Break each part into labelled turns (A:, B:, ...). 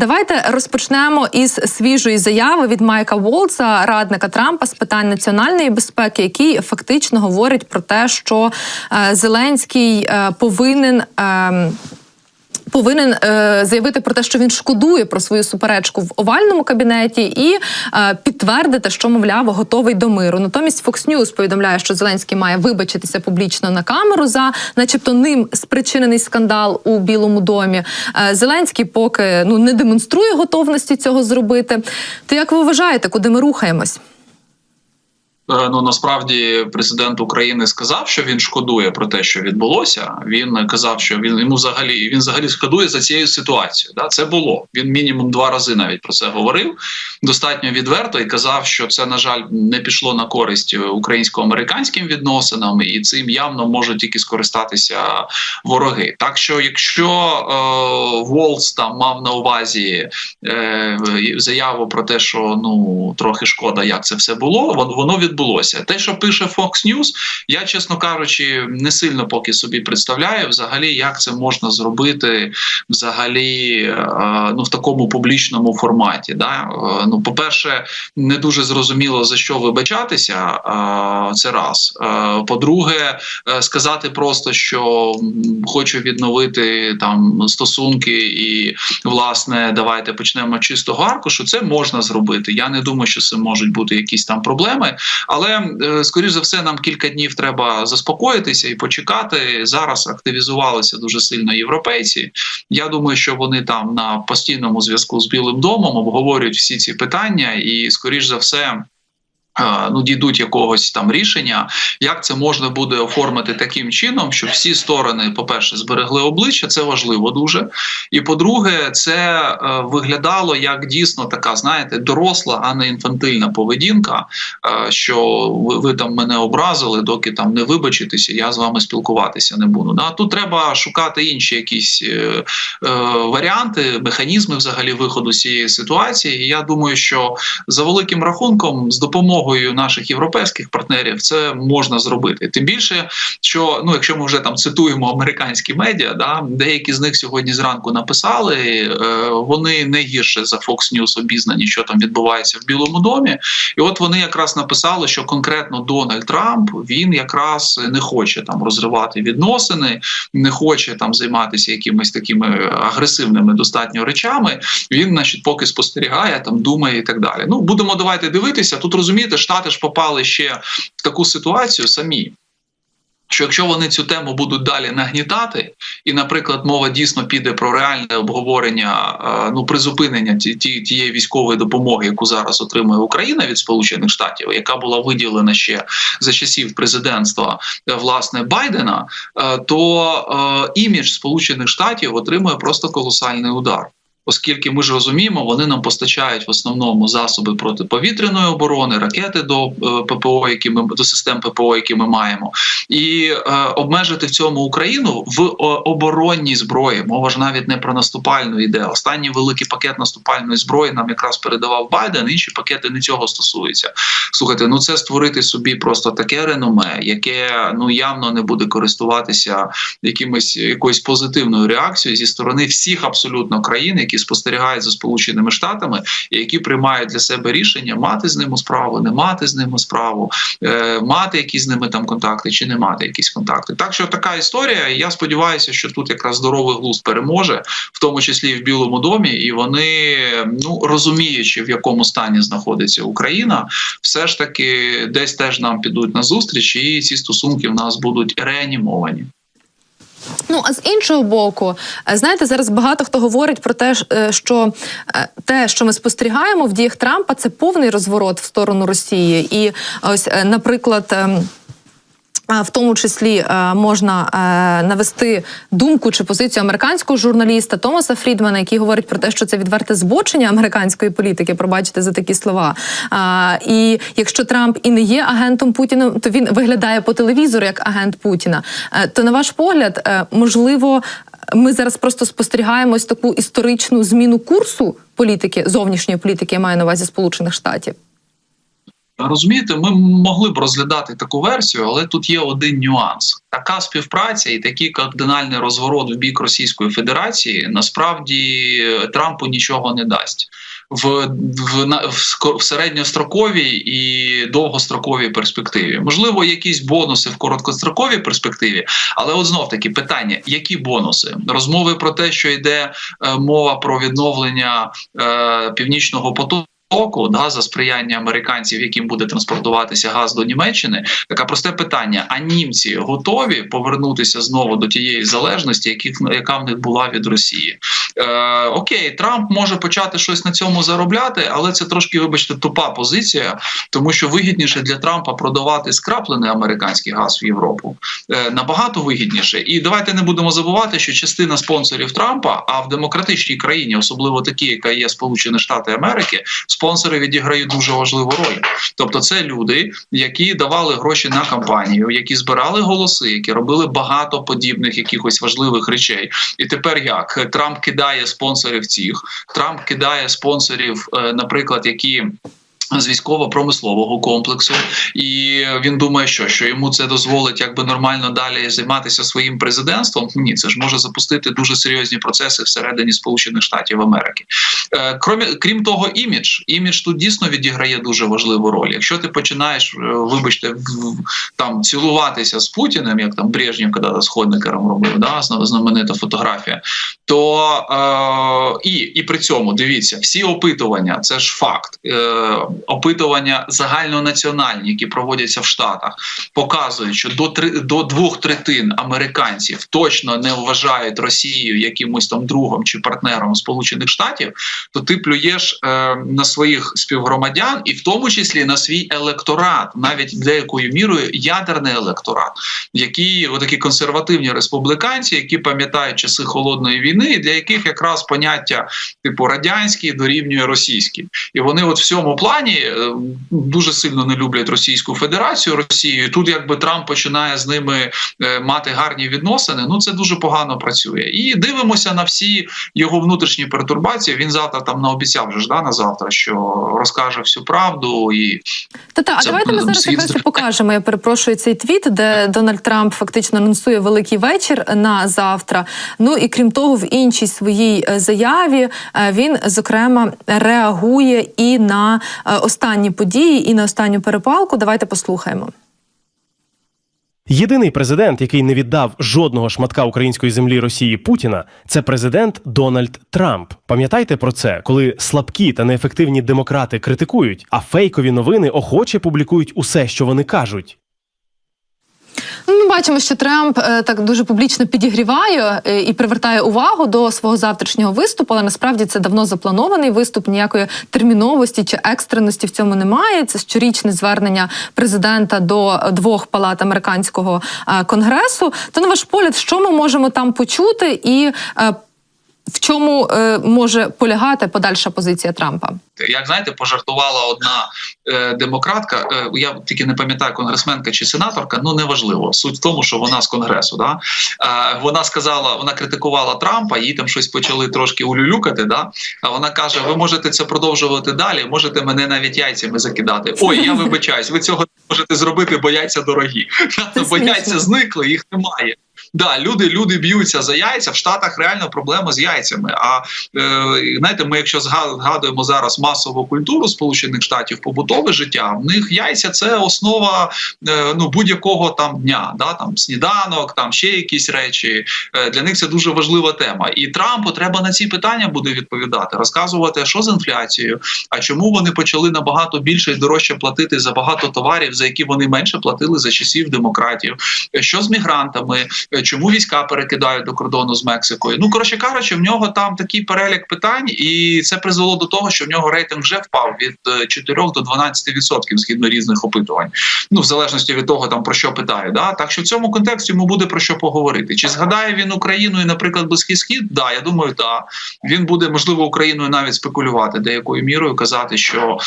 A: Давайте розпочнемо із свіжої заяви від Майка Волца, радника Трампа з питань національної безпеки, який фактично говорить про те, що е, Зеленський е, повинен. Повинен е, заявити про те, що він шкодує про свою суперечку в овальному кабінеті, і е, підтвердити, що мовляв готовий до миру. Натомість Fox News повідомляє, що Зеленський має вибачитися публічно на камеру за, начебто, ним спричинений скандал у Білому домі. Е, Зеленський поки ну не демонструє готовності цього зробити. То як ви вважаєте, куди ми рухаємось?
B: Е, Ну насправді президент України сказав, що він шкодує про те, що відбулося. Він казав, що він йому взагалі він взагалі шкодує за цією ситуацією. Да, це було. Він мінімум два рази навіть про це говорив достатньо відверто і казав, що це на жаль не пішло на користь українсько-американським відносинам, і цим явно можуть тільки скористатися вороги. Так що, якщо е, Волц там мав на увазі е, заяву про те, що ну трохи шкода, як це все було, воно воно відбулося. Те, що пише Fox News, я чесно кажучи, не сильно поки собі представляю, взагалі, як це можна зробити взагалі е, ну в такому публічному форматі. Да? Е, Ну, по-перше, не дуже зрозуміло за що вибачатися. е, Це раз. По-друге, сказати просто, що хочу відновити там стосунки, і власне давайте почнемо чистого аркушу. Це можна зробити. Я не думаю, що це можуть бути якісь там проблеми. Але е, скоріш за все, нам кілька днів треба заспокоїтися і почекати. Зараз активізувалися дуже сильно європейці. Я думаю, що вони там на постійному зв'язку з Білим домом обговорюють всі ці питання, і скоріш за все. Е, Ну, дійдуть якогось там рішення, як це можна буде оформити таким чином, щоб всі сторони, по-перше, зберегли обличчя, це важливо дуже. І по-друге, це е, виглядало як дійсно така, знаєте, доросла, а не інфантильна поведінка. Е, що ви, ви там мене образили, доки там не вибачитеся, я з вами спілкуватися не буду. Да? Тут треба шукати інші якісь е, варіанти, механізми взагалі виходу з цієї ситуації. І я думаю, що за великим рахунком, з допомогою наших європейських партнерів, це можна зробити. Тим більше, що ну, якщо ми вже там цитуємо американські медіа, да деякі з них сьогодні зранку написали, е, вони не гірше за Fox News обізнані, що там відбувається в Білому домі. І от вони якраз написали, що конкретно Дональд Трамп він якраз не хоче там розривати відносини, не хоче там займатися якимись такими агресивними достатньо речами. Він, значить, поки спостерігає, там думає і так далі. Ну будемо давайте дивитися. Тут розумієте, штати ж попали ще в таку ситуацію самі. Що якщо вони цю тему будуть далі нагнітати, і, наприклад, мова дійсно піде про реальне обговорення е, ну призупинення ті, ті, тієї військової допомоги, яку зараз отримує Україна від Сполучених Штатів, яка була виділена ще за часів президентства е, власне Байдена, е, то е, імідж Сполучених Штатів отримує просто колосальний удар. Оскільки ми ж розуміємо, вони нам постачають в основному засоби протиповітряної оборони, ракети до е, ППО, які ми до систем ППО, які ми маємо, і е, обмежити в цьому Україну в о, оборонній зброї. Мова ж навіть не про наступальну йде. Останній великий пакет наступальної зброї нам якраз передавав Байден. Інші пакети не цього стосуються. Слухайте, ну це створити собі просто таке реноме, яке ну явно не буде користуватися якимось якоюсь позитивною реакцією зі сторони всіх абсолютно країн, які спостерігають за сполученими штатами, і які приймають для себе рішення мати з ними справу, не мати з ними справу, е, мати якісь з ними там контакти чи не мати якісь контакти. Так що така історія. і Я сподіваюся, що тут якраз здоровий глузд переможе, в тому числі і в Білому домі, і вони ну розуміючи, в якому стані знаходиться Україна, все ж таки десь теж нам підуть на зустріч, і ці стосунки в нас будуть реанімовані.
A: Ну а з іншого боку, е, знаєте, зараз багато хто говорить про те, е, що е, те, що ми спостерігаємо в діях Трампа, це повний розворот в сторону Росії. І ось, наприклад. В тому числі е, можна е, навести думку чи позицію американського журналіста Томаса Фрідмана, який говорить про те, що це відверте збочення американської політики. Пробачте за такі слова. І якщо Трамп і не є агентом Путіна, то він виглядає по телевізору як агент Путіна. Е, то на ваш погляд, можливо, ми зараз просто спостерігаємо ось таку історичну зміну курсу політики зовнішньої політики, я маю на увазі Сполучених Штатів.
B: Розумієте, ми могли б розглядати таку версію, але тут є один нюанс: така співпраця і такий кардинальний розворот в бік Російської Федерації насправді Трампу нічого не дасть. В, в, в, середньостроковій і довгостроковій перспективі можливо якісь бонуси в короткостроковій перспективі, але от знов таки питання: які бонуси? Розмови про те, що йде е, мова про відновлення е, північного потоку. Да, за сприяння американців, яким буде транспортуватися газ до Німеччини, таке просте питання: а німці готові повернутися знову до тієї залежності, яких яка в них була від Росії? Е, окей, Трамп може почати щось на цьому заробляти, але це трошки, вибачте, тупа позиція, тому що вигідніше для Трампа продавати скраплений американський газ в Європу е, набагато вигідніше. І давайте не будемо забувати, що частина спонсорів Трампа, а в демократичній країні, особливо такі, яка є Сполучені Штати Америки, спонсори відіграють дуже важливу роль. Тобто, це люди, які давали гроші на кампанію, які збирали голоси, які робили багато подібних якихось важливих речей. І тепер як Трамп кидає спонсорів цих, Трамп кидає спонсорів, е, наприклад, які. З військово-промислового комплексу, і він думає, що що йому це дозволить якби нормально далі займатися своїм президентством. Ні, це ж може запустити дуже серйозні процеси всередині Сполучених Штатів Америки. Е, Крім, крім того, імідж імідж тут дійсно відіграє дуже важливу роль. Якщо ти починаєш, е, вибачте, там цілуватися з Путіним, як там Брежнєв, коли з Ходникером робив, да, знаменита фотографія, то е, і, і при цьому дивіться, всі опитування, це ж факт. Е, опитування загальнонаціональні, які проводяться в Штатах, показують, що до три до двох третин американців точно не вважають Росію якимось там другом чи партнером Сполучених Штатів, то ти плюєш е, на своїх співгромадян, і в тому числі на свій електорат, навіть деякою мірою ядерний електорат, які отакі консервативні республіканці, які пам'ятають часи холодної війни, і для яких якраз поняття типу радянський дорівнює російський, і вони от в цьому плані е, дуже сильно не люблять Російську Федерацію Росію. Тут якби Трамп починає з ними е, мати гарні відносини. Ну це дуже погано працює. І дивимося на всі його внутрішні пертурбації. Він завтра там наобіцяв вже ж да на завтра, що розкаже всю правду і
A: Та та а давайте ми зараз якраз покажемо. Я перепрошую цей твіт, де Дональд Трамп фактично анонсує великий вечір на завтра. Ну і крім того, в іншій своїй е, заяві е, він зокрема реагує і на е, останні події, і на останню перепалку. Давайте послухаємо.
C: Єдиний президент, який не віддав жодного шматка української землі Росії Путіна, це президент Дональд Трамп. Пам'ятайте про це, коли слабкі та неефективні демократи критикують, а фейкові новини охоче публікують усе, що вони кажуть.
A: Ну, Ми бачимо, що Трамп е, так дуже публічно підігріває е, і привертає увагу до свого завтрашнього виступу, але насправді це давно запланований виступ. Ніякої терміновості чи екстреності в цьому немає. Це щорічне звернення президента до двох палат американського е, конгресу. То на ваш погляд, що ми можемо там почути, і в чому е, може полягати подальша позиція Трампа?
B: як знаєте, пожартувала одна е, демократка. Е, я тільки не пам'ятаю, конгресменка чи сенаторка. Ну неважливо. Суть в тому, що вона з конгресу. Да? Е, вона сказала, вона критикувала Трампа, їй там щось почали трошки улюлюкати. Да? А вона каже: Ви можете це продовжувати далі, можете мене навіть яйцями закидати. Ой, я вибачаюсь, ви цього не можете зробити, бо яйця дорогі. Бо яйця зникли, їх немає. Да, люди, люди б'ються за яйця. В Штатах реально проблема з яйцями. А е, знаєте, ми, якщо зга- згадуємо зараз масову культуру Сполучених Штатів, побутове життя, в них яйця це основа е, ну будь-якого там дня. Да, там сніданок, там ще якісь речі. Е, для них це дуже важлива тема. І Трампу треба на ці питання буде відповідати, розказувати, що з інфляцією, а чому вони почали набагато більше і дорожче платити за багато товарів, за які вони менше платили за часів демократів. Е, Що з мігрантами? Е, Чому війська перекидають до кордону з Мексикою? Ну коротше кажучи, в нього там такий перелік питань, і це призвело до того, що в нього рейтинг вже впав від е, 4 до 12% відсотків згідно різних опитувань. Ну в залежності від того, там про що питають. Да? Так що в цьому контексті йому буде про що поговорити. Чи згадає він Україну і, наприклад, близький схід? Да, я думаю, так. Він буде можливо Україною навіть спекулювати деякою мірою, казати, що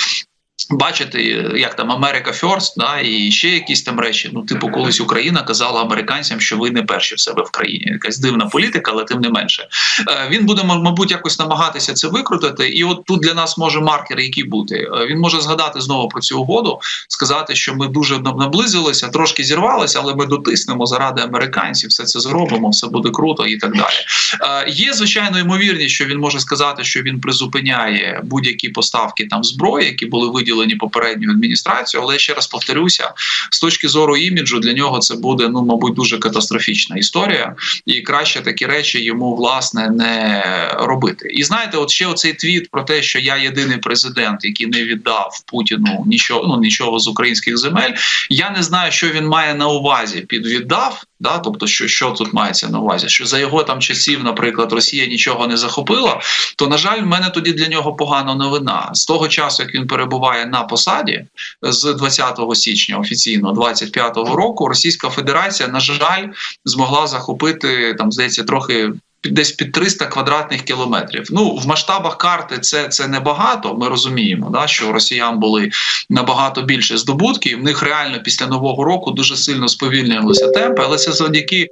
B: Бачити, як там Америка First, да, і ще якісь там речі. Ну, типу, колись Україна казала американцям, що ви не перші в себе в країні. Якась дивна політика, але тим не менше. Е, Він буде, мабуть, якось намагатися це викрутити. І от тут для нас може маркер, який бути. Е, Він може згадати знову про цю угоду, сказати, що ми дуже наблизилися, трошки зірвалися, але ми дотиснемо заради американців, все це зробимо, все буде круто і так далі. Е, Є звичайно ймовірність, що він може сказати, що він призупиняє будь-які поставки там зброї, які були виділені попередньою адміністрацією. Але ще раз повторюся, з точки зору іміджу для нього це буде ну мабуть дуже катастрофічна історія, і краще такі речі йому власне не робити. І знаєте, от ще оцей твіт про те, що я єдиний президент, який не віддав Путіну нічого, ну нічого з українських земель. Я не знаю, що він має на увазі під віддав. Да, тобто, що, що тут мається на увазі, що за його там часів, наприклад, Росія нічого не захопила, то на жаль, в мене тоді для нього погана новина. З того часу, як він перебуває на посаді, з 20 січня офіційно 25-го року, Російська Федерація, на жаль, змогла захопити там, здається, трохи. Десь під 300 квадратних кілометрів. Ну в масштабах карти це це небагато. Ми розуміємо, да, що росіян були набагато більше здобутків. В них реально після нового року дуже сильно сповільнилися темпи, але це завдяки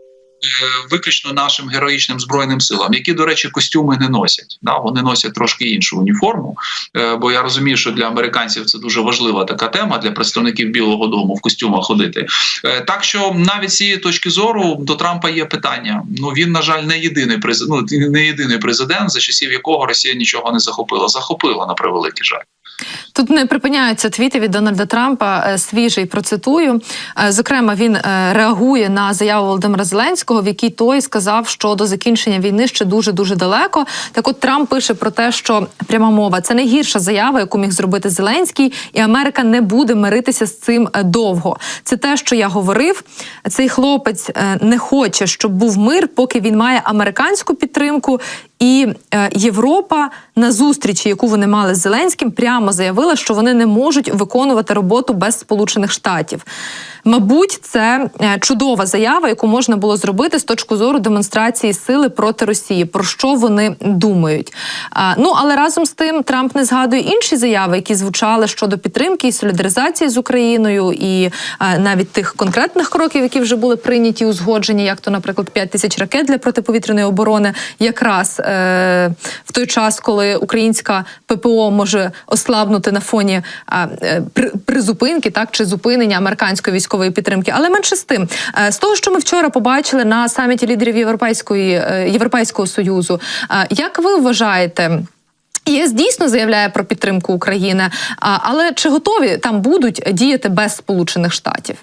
B: виключно нашим героїчним збройним силам, які, до речі, костюми не носять. Да? Вони носять трошки іншу уніформу. Е, Бо я розумію, що для американців це дуже важлива така тема для представників Білого Дому в костюмах ходити. Е, Так що навіть з цієї точки зору до Трампа є питання. Ну він, на жаль, не єдиний президент, ну, не єдиний президент, за часів якого Росія нічого не захопила. Захопила на превеликий жаль.
A: Тут не припиняються твіти від Дональда Трампа. е, Свіжий процитую. Е, Зокрема, він е, реагує на заяву Володимира Зеленського, в якій той сказав, що до закінчення війни ще дуже дуже далеко. Так, от Трамп пише про те, що пряма мова це найгірша заява, яку міг зробити Зеленський, і Америка не буде миритися з цим довго. Це те, що я говорив. Цей хлопець не хоче, щоб був мир, поки він має американську підтримку. І е, Європа на зустрічі, яку вони мали з Зеленським, прямо заявила, що вони не можуть виконувати роботу без Сполучених Штатів. Мабуть, це е, чудова заява, яку можна було зробити з точки зору демонстрації сили проти Росії. Про що вони думають? Ну але разом з тим Трамп не згадує інші заяви, які звучали щодо підтримки і солідаризації з Україною, і е, навіть тих конкретних кроків, які вже були прийняті узгоджені, як то, наприклад, 5 тисяч ракет для протиповітряної оборони, якраз е, в той час, коли українська ППО може ослабнути на фоні е, е, при- призупинки, так чи зупинення американської військової підтримки. Але менше з тим, е, з того, що ми вчора побачили на саміті лідерів Європейської е, Європейського союзу, е, як ви вважаєте? ЄС дійсно заявляє про підтримку України, але чи готові там будуть діяти без Сполучених Штатів?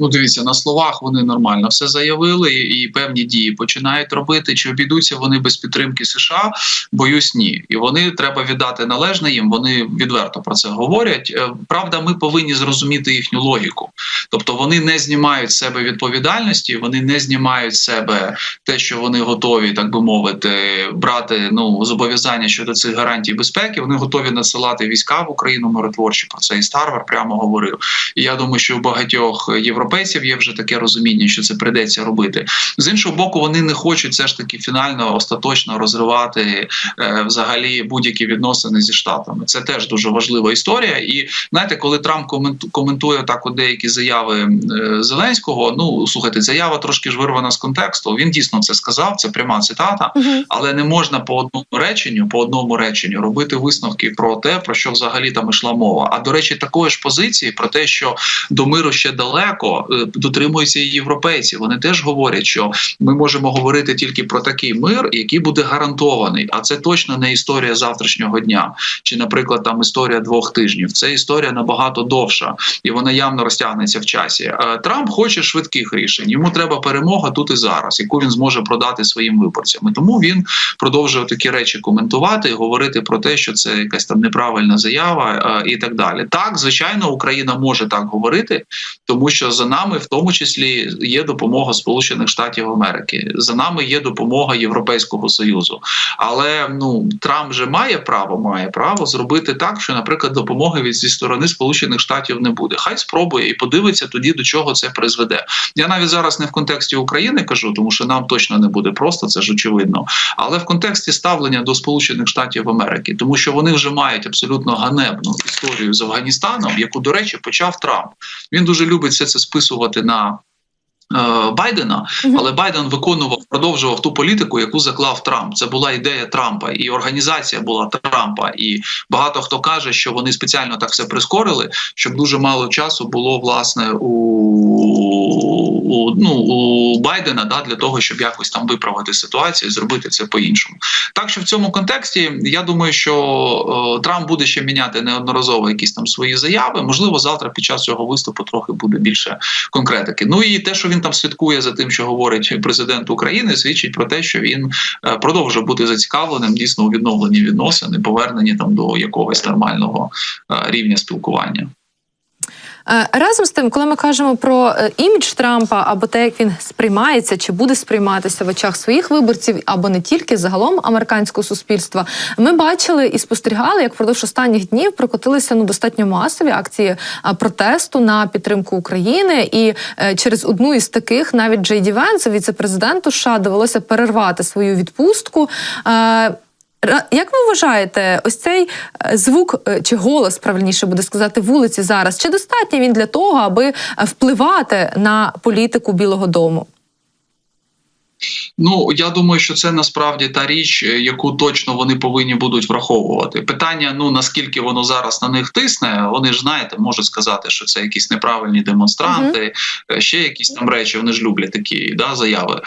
B: Ну, дивіться, на словах вони нормально все заявили і певні дії починають робити. Чи обійдуться вони без підтримки США? Боюсь, ні. І вони треба віддати належне їм. Вони відверто про це говорять. Е, Правда, ми повинні зрозуміти їхню логіку. Тобто вони не знімають з себе відповідальності, вони не знімають з себе те, що вони готові, так би мовити, брати ну зобов'язання щодо цих гарантій безпеки. Вони готові надсилати війська в Україну миротворчі. Про це і Старвар прямо говорив. І я думаю, що у багатьох європейців є вже таке розуміння, що це прийдеться робити. З іншого боку, вони не хочуть все ж таки фінально остаточно розривати е, взагалі будь-які відносини зі штатами. Це теж дуже важлива історія. І знаєте, коли Трамп коменту- коментує так от деякі заяви е, Зеленського, ну слухайте, заява трошки ж вирвана з контексту. Він дійсно це сказав. Це пряма цитата. Але не можна по одному реченню, по одному реченню робити висновки про те, про що взагалі там йшла мова. А до речі, такої ж позиції про те, що до миру ще далеко, е, дотримуються і європейці. Вони теж говорять, що ми можемо говорити тільки про такий мир, який буде гарантований. А це точно не історія завтрашнього дня, чи, наприклад, там історія двох тижнів. Це історія набагато довша, і вона явно розтягнеться в часі. Е, Трамп хоче швидких рішень. Йому треба перемога тут і зараз, яку він зможе продати своїм виборцям. І тому він продовжує такі речі коментувати, і говорити про те, що це якась там неправильна заява е, і так далі. Так, звичайно, Україна може так говорити, тому що за нами в тому числі є допомога Сполучених Штатів Америки. За нами є допомога Європейського Союзу. Але ну Трамп же має право, має право зробити так, що, наприклад, допомоги від зі сторони Сполучених Штатів не буде. Хай спробує і подивиться тоді, до чого це призведе. Я навіть зараз не в контексті України кажу, тому що нам точно не буде просто, це ж очевидно. Але в контексті ставлення до Сполучених Штатів Америки, тому що вони вже мають абсолютно ганебну історію з Афганістаном, яку, до речі, почав Трамп. Він дуже любить все це списувати на. Е, Байдена, але Байден виконував, продовжував ту політику, яку заклав Трамп. Це була ідея Трампа, і організація була Трампа. І багато хто каже, що вони спеціально так все прискорили, щоб дуже мало часу було власне у, у, ну, у Байдена да, для того, щоб якось там виправити ситуацію і зробити це по-іншому. Так що в цьому контексті я думаю, що е, Трамп буде ще міняти неодноразово якісь там свої заяви. Можливо, завтра під час цього виступу трохи буде більше конкретики. Ну і те, що він там слідкує за тим, що говорить президент України, свідчить про те, що він е, продовжує бути зацікавленим дійсно у відновленні відносин і поверненні там до якогось нормального е, рівня спілкування.
A: Е, Разом з тим, коли ми кажемо про е, імідж Трампа або те, як він сприймається чи буде сприйматися в очах своїх виборців, або не тільки загалом американського суспільства, ми бачили і спостерігали, як впродовж останніх днів прокотилися ну достатньо масові акції е, протесту на підтримку України. І через одну із таких навіть Джей Ді Венсу, віце-президенту США, довелося перервати свою відпустку. Як ви вважаєте, ось цей е, звук е, чи голос, правильніше буде сказати, вулиці зараз? Чи достатньо він для того, аби е, впливати на політику Білого Дому?
B: Ну я думаю, що це насправді та річ, е, яку точно вони повинні будуть враховувати. Питання: ну наскільки воно зараз на них тисне, вони ж знаєте, можуть сказати, що це якісь неправильні демонстранти, е, ще якісь там речі. Вони ж люблять такі да заяви. Е,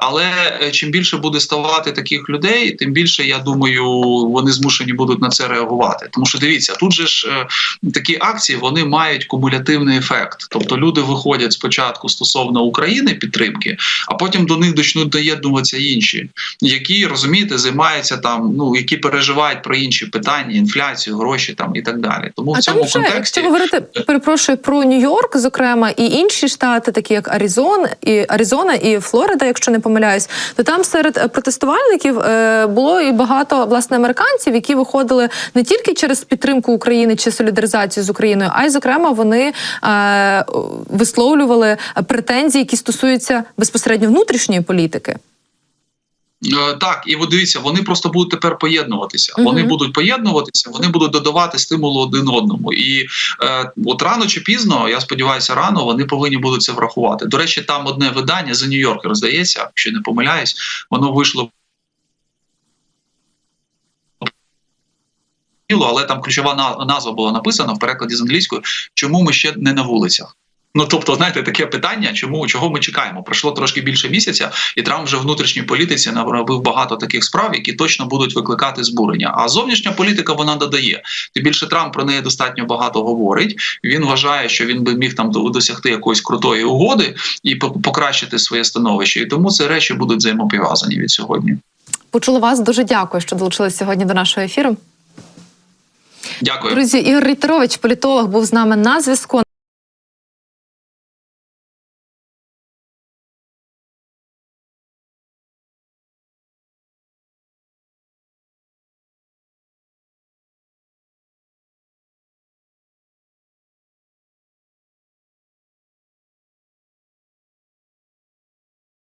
B: Але чим більше буде ставати таких людей, тим більше я думаю, вони змушені будуть на це реагувати. Тому що дивіться, тут же ж такі акції вони мають кумулятивний ефект. Тобто люди виходять спочатку стосовно України підтримки, а потім до них почнуть доєднуватися інші, які розумієте, займаються там, ну які переживають про інші питання, інфляцію, гроші там і так далі. Тому в цьому
A: там вже,
B: контексті
A: якщо говорити, перепрошую про Нью-Йорк, зокрема, і інші штати, такі як Аризон, і Аризона і Флорида, якщо не помиляюсь, то там серед протестувальників е, було і багато власне американців, які виходили не тільки через підтримку України чи солідаризацію з Україною, а й зокрема вони е, висловлювали претензії, які стосуються безпосередньо внутрішньої політики.
B: Е, Так, і от дивіться, вони просто будуть тепер поєднуватися.
A: Мгм.
B: Вони будуть поєднуватися, вони будуть додавати стимулу один одному. І е, от рано чи пізно, я сподіваюся, рано вони повинні будуть це врахувати. До речі, там одне видання за Нью-Йорк роздається, якщо не помиляюсь, воно вийшло. Але там ключова назва була написана в перекладі з англійської, чому ми ще не на вулицях. Ну тобто, знаєте, таке питання, чому чого ми чекаємо? Пройшло трошки більше місяця, і Трамп вже в внутрішній політиці наробив багато таких справ, які точно будуть викликати збурення. А зовнішня політика вона додає. Тим більше Трамп про неї достатньо багато говорить. Він вважає, що він би міг там досягти якоїсь крутої угоди і покращити своє становище. І тому ці речі будуть взаємопов'язані від сьогодні.
A: Почула вас. Дуже дякую, що долучились сьогодні до нашого ефіру.
B: Дякую.
A: Друзі, Ігор Рейтерович, політолог, був з нами на зв'язку.